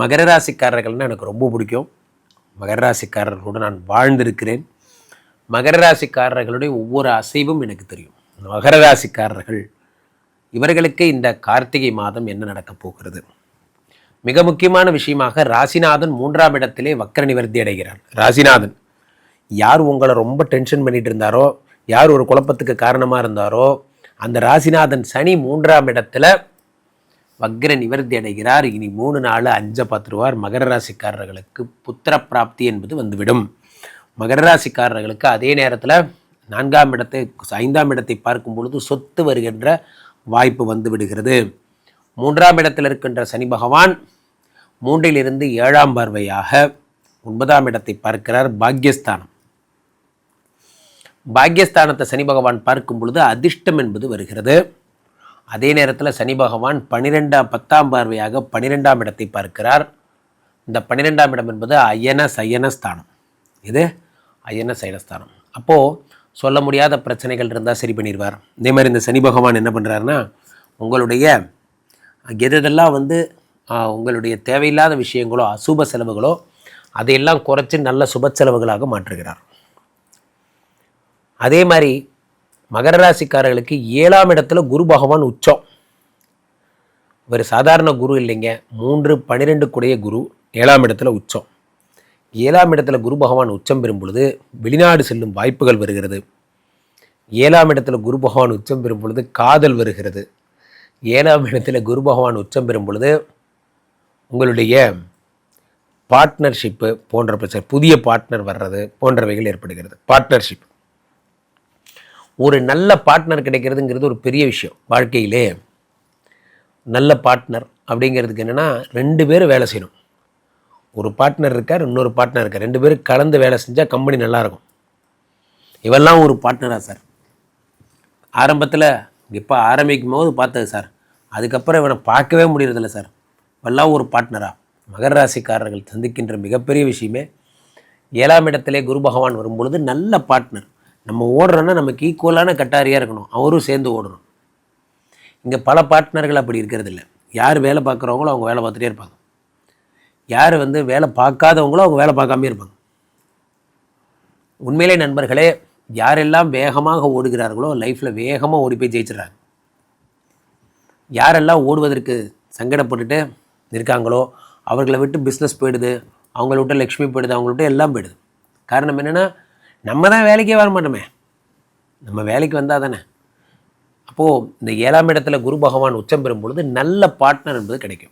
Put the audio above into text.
மகர ராசிக்காரர்கள்னால் எனக்கு ரொம்ப பிடிக்கும். மகர ராசிக்காரர்களோடு நான் வாழ்ந்திருக்கிறேன். மகர ராசிக்காரர்களுடைய ஒவ்வொரு அசைவும் எனக்கு தெரியும். மகர ராசிக்காரர்கள் இவர்களுக்கு இந்த கார்த்திகை மாதம் என்ன நடக்கப் போகிறது? மிக முக்கியமான விஷயமாக ராசிநாதன் மூன்றாம் இடத்திலே வக்கர நிவர்த்தி அடைகிறார். ராசிநாதன் யார் உங்களை ரொம்ப டென்ஷன் பண்ணிட்டு இருந்தாரோ யார் ஒரு குழப்பத்துக்கு காரணமாக இருந்தாரோ அந்த ராசிநாதன் சனி மூன்றாம் இடத்துல வக்ர நிவர்த்தி அடைகிறார். இனி மூணு நாலு அஞ்சை பார்த்துருவார். மகர ராசிக்காரர்களுக்கு புத்திர பிராப்தி என்பது வந்துவிடும். மகர ராசிக்காரர்களுக்கு அதே நேரத்தில் நான்காம் இடத்தை ஐந்தாம் இடத்தை பார்க்கும் பொழுது சொத்து வருகின்ற வாய்ப்பு வந்து விடுகிறது மூன்றாம் இடத்தில் இருக்கின்ற சனி பகவான் மூன்றிலிருந்து ஏழாம் பார்வையாக ஒன்பதாம் இடத்தை பார்க்கிறார். பாக்யஸ்தானம். பாக்யஸ்தானத்தை சனி பகவான் பார்க்கும் பொழுது அதிர்ஷ்டம் என்பது வருகிறது. அதே நேரத்தில் சனி பகவான் பன்னிரெண்டாம் பத்தாம் பார்வையாக பன்னிரெண்டாம் இடத்தை பார்க்கிறார். இந்த பன்னிரெண்டாம் இடம் என்பது அயன சயன ஸ்தானம். இது அயன சயனஸ்தானம் அப்போது சொல்ல முடியாத பிரச்சனைகள் இருந்தால் சரி பண்ணிடுவார். இதே மாதிரி இந்த சனி பகவான் என்ன பண்ணுறாருன்னா உங்களுடைய எதெல்லாம் வந்து உங்களுடைய தேவையில்லாத விஷயங்களோ அசுப செலவுகளோ அதையெல்லாம் குறைச்சி நல்ல சுப செலவுகளாக மாற்றுகிறார். அதே மாதிரி மகர ராசிக்காரர்களுக்கு ஏழாம் இடத்துல குரு பகவான் உச்சம். ஒரு சாதாரண குரு இல்லைங்க. மூன்று பன்னிரெண்டு கூடிய குரு ஏழாம் இடத்துல உச்சம். ஏழாம் இடத்துல குரு பகவான் உச்சம் பெறும் பொழுது வெளிநாடு செல்லும் வாய்ப்புகள் வருகிறது. ஏழாம் இடத்துல குரு பகவான் உச்சம் பெறும் பொழுது காதல் வருகிறது. ஏழாம் இடத்துல குரு பகவான் உச்சம் பெறும் பொழுது உங்களுடைய பார்ட்னர்ஷிப்பு போன்ற பிரச்சனை புதிய பார்ட்னர் வர்றது போன்றவைகள் ஏற்படுகிறது. பார்ட்னர்ஷிப் ஒரு நல்ல பார்ட்னர் கிடைக்கிறதுங்கிறது ஒரு பெரிய விஷயம் வாழ்க்கையிலே. நல்ல பார்ட்னர் அப்படிங்கிறதுக்கு என்னென்னா ரெண்டு பேரும் வேலை செய்யணும். ஒரு பார்ட்னர் இருக்கார் இன்னொரு பார்ட்னர் இருக்கார். ரெண்டு பேரும் கலந்து வேலை செஞ்சால் கம்பெனி நல்லாயிருக்கும். இவெல்லாம் ஒரு பார்ட்னராக சார். ஆரம்பத்தில் இப்போ ஆரம்பிக்கும் போது பார்த்தது சார். அதுக்கப்புறம் இவனை பார்க்கவே முடியறதில்ல சார். இவெல்லாம் ஒரு பார்ட்னராக மகர ராசிக்காரர்கள் சந்திக்கின்ற மிகப்பெரிய விஷயமே ஏழாம் இடத்திலே குரு பகவான் வரும்பொழுது நல்ல பார்ட்னர் நம்ம ஓடுறோன்னா நமக்கு ஈக்குவலான கட்டாரியாக இருக்கணும். அவரும் சேர்ந்து ஓடணும். இங்கே பல பார்ட்னர்கள் அப்படி இருக்கிறது இல்லை யார் வேலை பார்க்குறவங்களோ அவங்க வேலை பார்த்துட்டே இருப்பாங்க. யார் வந்து வேலை பார்க்காதவங்களோ அவங்க வேலை பார்க்காமே இருப்பாங்க. உண்மையிலே நண்பர்களே யாரெல்லாம் வேகமாக ஓடுகிறார்களோ லைஃப்பில் வேகமாக ஓடி போய் ஜெயிச்சிடறாங்க. யாரெல்லாம் ஓடுவதற்கு சங்கடப்பட்டுட்டு இருக்காங்களோ அவர்களை விட்டு பிஸ்னஸ் போயிடுது அவங்கள விட்டு லக்ஷ்மி போயிடுது அவங்கள விட்டு எல்லாம் போயிடுது. காரணம் என்னென்னா நம்ம தான் வேலைக்கே வர மாட்டோமே. நம்ம வேலைக்கு வந்தால் தானே. அப்போது இந்த ஏழாம் இடத்துல குரு பகவான் உச்சம் பெறும் பொழுது நல்ல பார்ட்னர் என்பது கிடைக்கும்.